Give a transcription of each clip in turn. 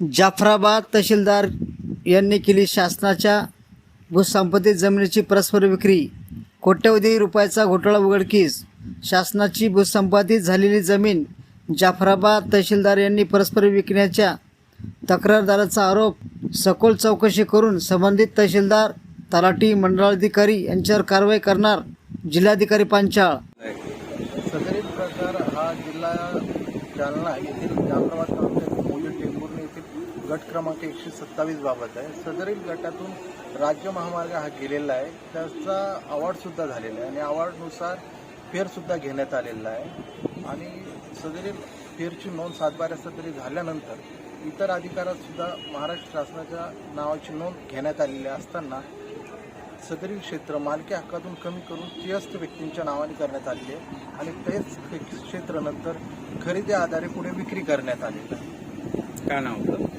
जाफराबाद तहसीलदार यांनी केली शासनाच्या भूसंपत्ती जमिनीची परस्पर विक्री. कोट्यवधी रुपयाचा घोटाळा उघडकीस. शासनाची भूसंपादित झालेली जमीन जाफराबाद तहसीलदार यांनी परस्पर विकण्याच्या तक्रारदाराचा आरोप सखोल चौकशी करून संबंधित तहसीलदार तलाठी मंडळाधिकारी यांच्यावर कारवाई करणार जिल्हाधिकारी पांचाळ. प्रकार हा जिल्हा जालना येथील जाफराबाद तालुक्यातील मोजे गट क्रमांक एकशे सत्तावीस बाबत आहे. सदरील गटातून राज्य महामार्ग हा गेलेला आहे. त्याचा अवॉर्डसुद्धा झालेला आहे आणि अवॉर्डनुसार फेरसुद्धा घेण्यात आलेला आहे. आणि सदरील फेरची नोंद सातबाऱ्या सदरी झाल्यानंतर इतर अधिकारात सुद्धा महाराष्ट्र शासनाच्या नावाची नोंद घेण्यात आलेली असताना सदरील क्षेत्र मालकी हक्कातून कमी करून त्रियस्थ व्यक्तींच्या नावाने करण्यात आलेले आहे. आणि तेच क्षेत्र नंतर खरेदी आधारे पुढे विक्री करण्यात आलेली आहे. काय नाव होतं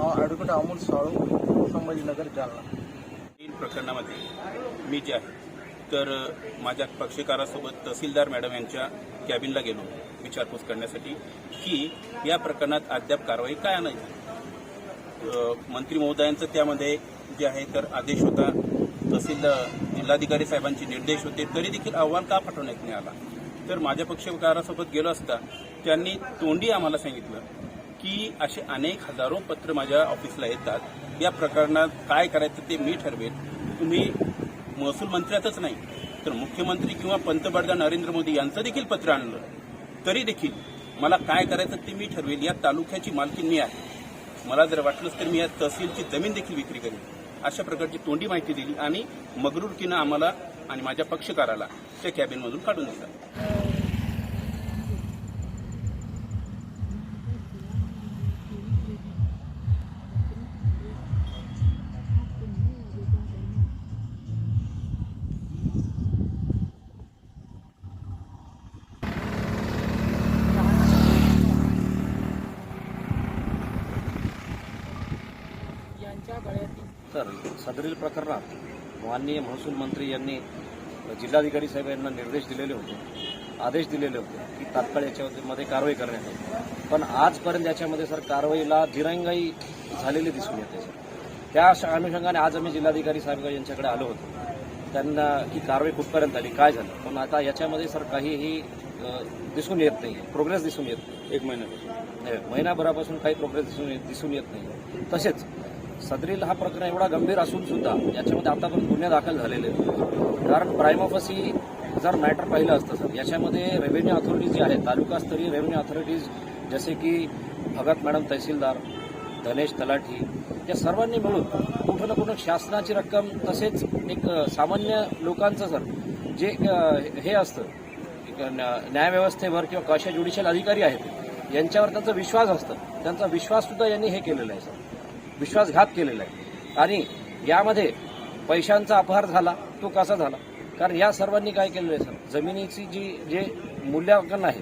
ॲडव्होकेट अमोल साळू संभाजीनगर जालना. तीन प्रकरणामध्ये मी जे आहे तर माझ्या पक्षकारासोबत तहसीलदार मॅडम यांच्या कॅबिनला गेलो विचारपूस करण्यासाठी. की या प्रकरणात अद्याप कारवाई काय आणायची? मंत्री महोदयांचं त्यामध्ये जे आहे तर आदेश होता. तहसील जिल्हाधिकारी साहेबांचे निर्देश होते. तरी देखील अहवाल का पाठवण्यात नाही आला? तर माझ्या पक्षकारासोबत गेलो असता त्यांनी तोंडी आम्हाला सांगितलं. की असे अनेक हजारो पत्र माझ्या ऑफिसला येतात. या प्रकरणात काय करायचं ते मी ठरवेन. तुम्ही महसूल मंत्र्यातच नाही तर मुख्यमंत्री किंवा पंतप्रधान नरेंद्र मोदी यांचं देखील पत्र आणलं. तरी देखील मला काय करायचं ते मी ठरवेल या तालुक्याची मालकी मी आहे. मला जर वाटलंच तर मी या तहसीलची जमीन देखील विक्री करेन. अशा प्रकारची तोंडी माहिती दिली आणि मगरूरकीनं आम्हाला आणि माझ्या पक्षकाराला त्या कॅबिनमधून काढून दिलं. तर सदरील प्रकरणात माननीय महसूल मंत्री यांनी जिल्हाधिकारी साहेब यांना निर्देश दिलेले होते आदेश दिलेले होते की तात्काळ याच्यामध्ये कारवाई करण्यात येईल. पण आजपर्यंत याच्यामध्ये सर कारवाईला दिरंगाई झालेली दिसून येते सर. त्या अनुषंगाने आज आम्ही जिल्हाधिकारी साहेब यांच्याकडे आलो होतो. त्यांना की कारवाई कुठपर्यंत आली काय झालं? पण आता याच्यामध्ये सर काहीही दिसून येत नाही प्रोग्रेस दिसून येत नाही एक महिन्यापासून महिनाभरापासून काही प्रोग्रेस दिसून दिसून येत नाही तसेच सदरील हा प्रकरण एवढा गंभीर असून सुद्धा याच्यामध्ये आतापर्यंत गुन्हे दाखल झालेले कारण प्राईम जर मॅटर पाहिलं असतं सर याच्यामध्ये रेव्हेन्यू अथॉरिटीज जे आहेत तालुकास्तरीय रेव्हेन्यू अथॉरिटीज जसे की भगत मॅडम तहसीलदार धनेश तलाठी या सर्वांनी मिळून कुठं ना कुठं शासनाची रक्कम तसेच एक सामान्य लोकांचं सर जे हे असतं एक न्या- न्यायव्यवस्थेवर किंवा कशा ज्युडिशियल अधिकारी आहेत यांच्यावर त्यांचा विश्वास असतं. त्यांचा विश्वाससुद्धा यांनी हे केलेला आहे सर. विश्वासघात केलेला आहे. आणि यामध्ये पैशांचा अपहार झाला तो कसा झाला? कारण या सर्वांनी काय केलेलं आहे सर? जमिनीची जी जे मूल्यांकन आहे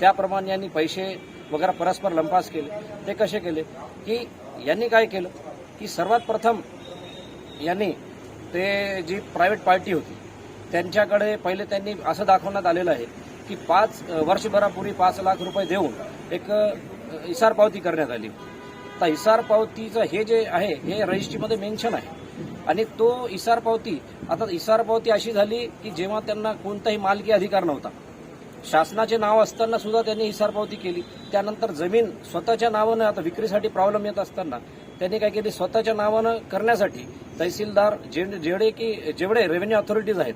त्याप्रमाणे यांनी पैसे वगैरे परस्पर लंपास केले. ते कसे केले? की यांनी काय केलं? की सर्वात प्रथम यांनी ते जी प्रायव्हेट पार्टी होती त्यांच्याकडे पहिले त्यांनी असं दाखवण्यात आलेलं आहे की पाच वर्षभरापूर्वी पाच लाख रुपये देऊन एक इसारपावती इसार पावती करण्यात आली. आता इसार पावतीचं हे जे आहे हे रजिस्ट्रीमध्ये मेन्शन आहे. आणि तो इसार पावती आता इसार पावती अशी झाली की जेव्हा त्यांना कोणताही मालकी अधिकार नव्हता. शासनाचे नाव असताना सुद्धा त्यांनी इसार पावती केली. त्यानंतर जमीन स्वतःच्या नावानं आता विक्रीसाठी प्रॉब्लेम येत असताना त्यांनी काय केली? स्वतःच्या नावानं करण्यासाठी तहसीलदार जे जेवढे की जेवढे रेव्हेन्यू ऑथॉरिटीज आहेत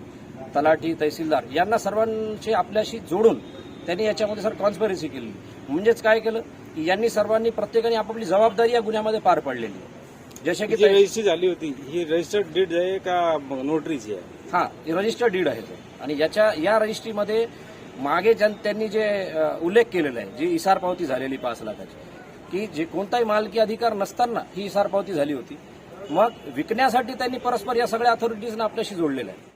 तलाठी तहसीलदार यांना सर्वांशी आपल्याशी जोडून त्यांनी याच्यामध्ये सर कॉन्स्परन्सी केली. म्हणजेच काय केलं? की यांनी सर्वांनी प्रत्येकाने आपापली जबाबदारी या गुन्ह्यामध्ये पार पाडलेली आहे. जसे की रजिस्ट्री झाली होती ही रजिस्टर्ड डीड आहे का नोटरीची आहे हा रजिस्टर्ड डीड आहे तो. आणि याच्या या रजिस्ट्रीमध्ये मागे त्यांनी जे उल्लेख केलेला आहे जी इसार पावती झालेली पाच लाखाची की जे कोणताही मालकी अधिकार नसताना ही इसार पावती झाली होती मग विकण्यासाठी त्यांनी परस्पर या सगळ्या अथॉरिटीजना आपल्याशी जोडलेलं आहे